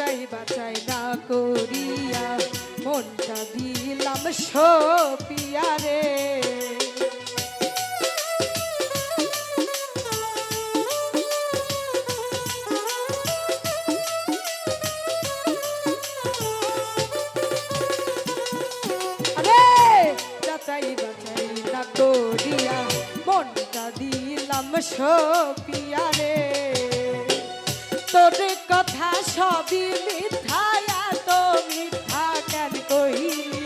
যাচাই বাচাই না করিয়া মনটা দিলাম সপিয়া রে। বাচাই মনটা দিলাম সপিয়া রে। তোর কথা সবই মিথ্যা এত মিথ্যা কেন কহিলি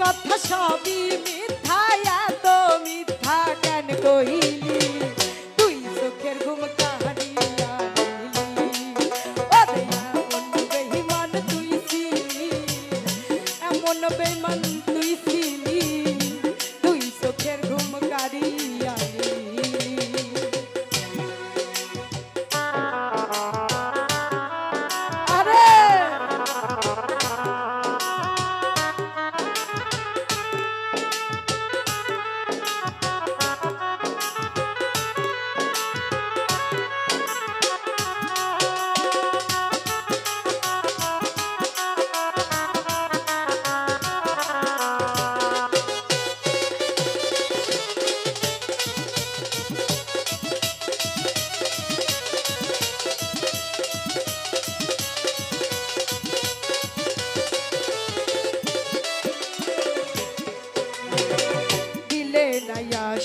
কথা সবই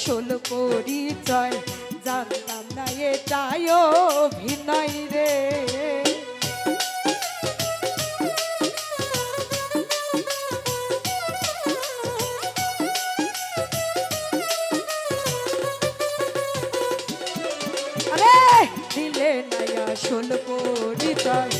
আসল পরিচয় জানতাম না এটাই অভিনয় রে। দিলে নাই আসল পরিচয়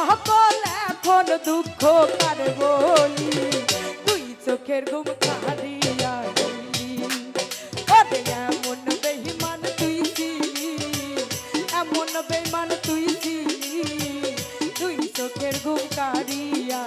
সকল এখন দুঃখ কার বলি তুই চোখের ঘুম কারিয়া ওরে এমন বেঈমান তুই ছিলি, এমন বেঈমান তুই ছিলি তুই চোখের ঘুম কারিয়া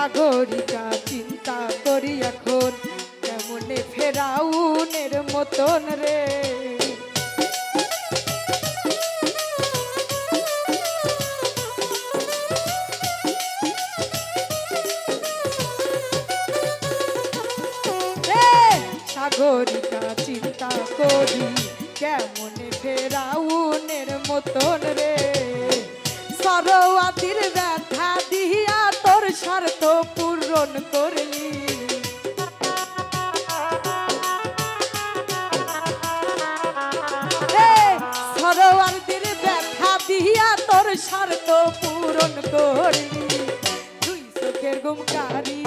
সাগরিকা চিন্তা করি এখন। কেমনে ফেরাউনের মতন রে? সাগরিকা চিন্তা করি, কেমনে ফেরাউনের মতন রে? সরোয়াতির করলি সরোয়ারদের ব্যথা দিয়া তোর স্বার্থ পূরণ করলি তুই চোখের গুমকারি